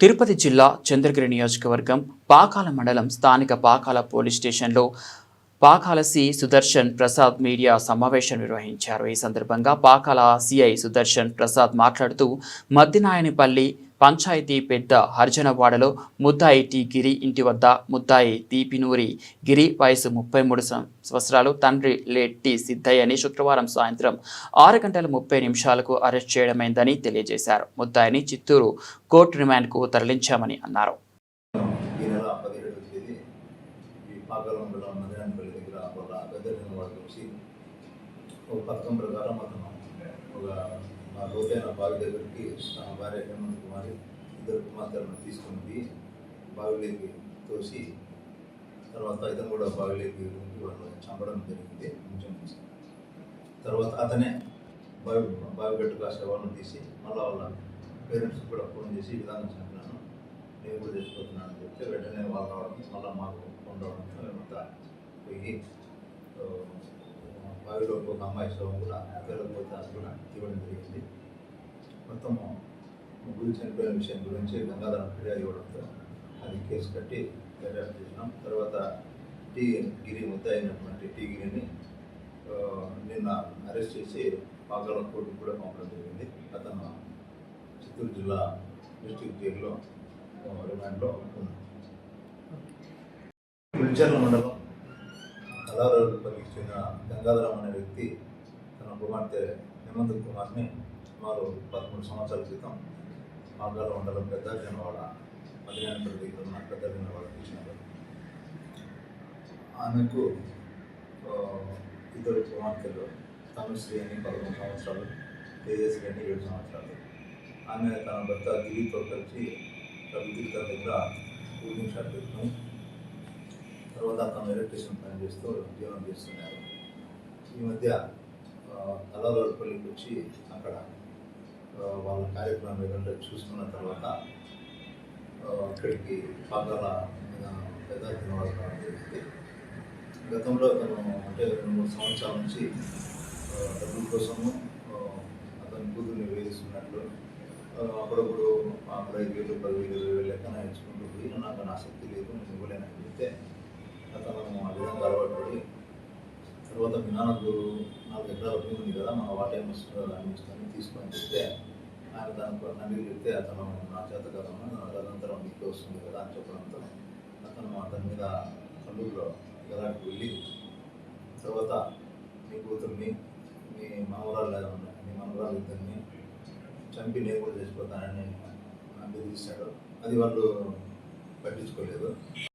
తిరుపతి జిల్లా చంద్రగిరి నియోజకవర్గం పాకాల మండలం స్థానిక పాకాల పోలీస్ స్టేషన్లో పాకాల సి సుదర్శన్ ప్రసాద్ మీడియా సమావేశం నిర్వహించారు. ఈ సందర్భంగా పాకాల సిఐ సుదర్శన్ ప్రసాద్ మాట్లాడుతూ మద్దినాయనిపల్లి పంచాయతీ పెద్ద హర్జనవాడలో ముద్దాయి టి గిరి ఇంటి వద్ద ముద్దాయి దీపినూరి గిరి వయసు ముప్పై మూడు సంవత్సరాలు. తండ్రి లేట్టి సిద్ధయ్యని శుక్రవారం సాయంత్రం ఆరు గంటల ముప్పై నిమిషాలకు అరెస్ట్ చేయడమైందని తెలియజేశారు. ముద్దాయిని చిత్తూరు కోర్టు రిమాండ్కు తరలించామని అన్నారు. ఒక పథకం ప్రకారం అతను ఒక మా లోతైన బావి దగ్గరికి నా భార్య హేమంత్ కుమారి ఇద్దరు కుమార్తెలను తీసుకుని బావిలోకి తోసి తర్వాత ఇతను కూడా బావిలోకి ఉండి వాళ్ళు చంపడం జరిగింది. కొంచెం తర్వాత అతనే బావి బావి గట్టు కాసే వాళ్ళని తీసి మళ్ళీ వాళ్ళ పేరెంట్స్ కూడా ఫోన్ చేసి విధానం చెప్పినాను నేను కూడా తెచ్చిపోతున్నాను అని చెప్తే వెంటనే వాళ్ళు రావడం మళ్ళీ మాకు ఫోన్ రావడం పోయి బావిలో ఒక అమ్మాయి శవం కూడా అది కూడా ఇవ్వడం జరిగింది మొత్తం ముగ్గురు చనిపోయిన విషయం గురించి గంగాధరం ఫిర్యాదు ఇవ్వడంతో అది కేసు కట్టి దర్యాప్తు చేసినాం. తర్వాత టీ గిరి ముద్ద అయినటువంటి టీ గిరిని నిన్న అరెస్ట్ చేసి పాకాల కోర్టుకు కూడా పంపడం జరిగింది. అతను చిత్తూరు జిల్లా డిస్ట్రిక్ట్ జైల్లో రిమాండ్లో ఉన్నాడు. పులిచెర్ల మండలం కళారోపల్లికి చెందిన గంగాధరం అనే వ్యక్తి తన కుమార్తె హేమంత్ కుమార్ని సుమారు పదమూడు సంవత్సరాల క్రితం పాకాల మండలం పెద్ద జనవాడ మధ్యాహ్నపల్లి దగ్గర ఉన్న పెద్ద జనవాడ తీసినారు ఆమెకు ఇద్దరు కుమార్తెలు తనుశ్రీ అని పదకొండు సంవత్సరాలు తేజస్వి అని ఏడు సంవత్సరాలు. ఆమె తన భర్త దిలీప్తో కలిసి విద్యుత్ దగ్గర కూలింగ్ షాప్ పెట్టుకొని తర్వాత తను ఎలక్ట్రీషియన్ పని చేస్తూ జీవనం చేస్తున్నారు. ఈ మధ్య తలవారిపల్లికి వచ్చి అక్కడ వాళ్ళ కార్యక్రమం ఏదంటే చూసుకున్న తర్వాత అక్కడికి పాకాల పెద్ద తినవాడు రావడం జరిగింది. గతంలో అతను అంటే రెండు మూడు సంవత్సరాల నుంచి డబ్బుల కోసము అతని కూతుర్ని వేధిస్తున్నట్లు అప్పుడప్పుడు ఐదు వేలు పది వేలు ఇరవై వేలు లెక్కన ఇచ్చుకుంటూ పోయి నాకు నా ఆసక్తి లేదు నేను ఇవ్వలేనని చెప్తే తర్వాత మీ నాన్నకు నాలుగు ఎకరాల భూమి ఉంది కదా మన వాటి ఏమి దాన్ని ఇస్తాను తీసుకొని చెప్తే ఆయన దానికి నమ్మి చెప్తే అతను నా చేత కదా అదంతరం మీకు వస్తుంది కదా అని చెప్పడంతో అతను అతని మీద కల్లూరులో గలాకి వెళ్ళి తర్వాత మీ కూతుర్ని మీ మనవరాలు మీ మనవరాలు ఇద్దరిని చంపి నేను కూడా చేసిపోతానని బెదిరిస్తాడు. అది వాళ్ళు పట్టించుకోలేదు.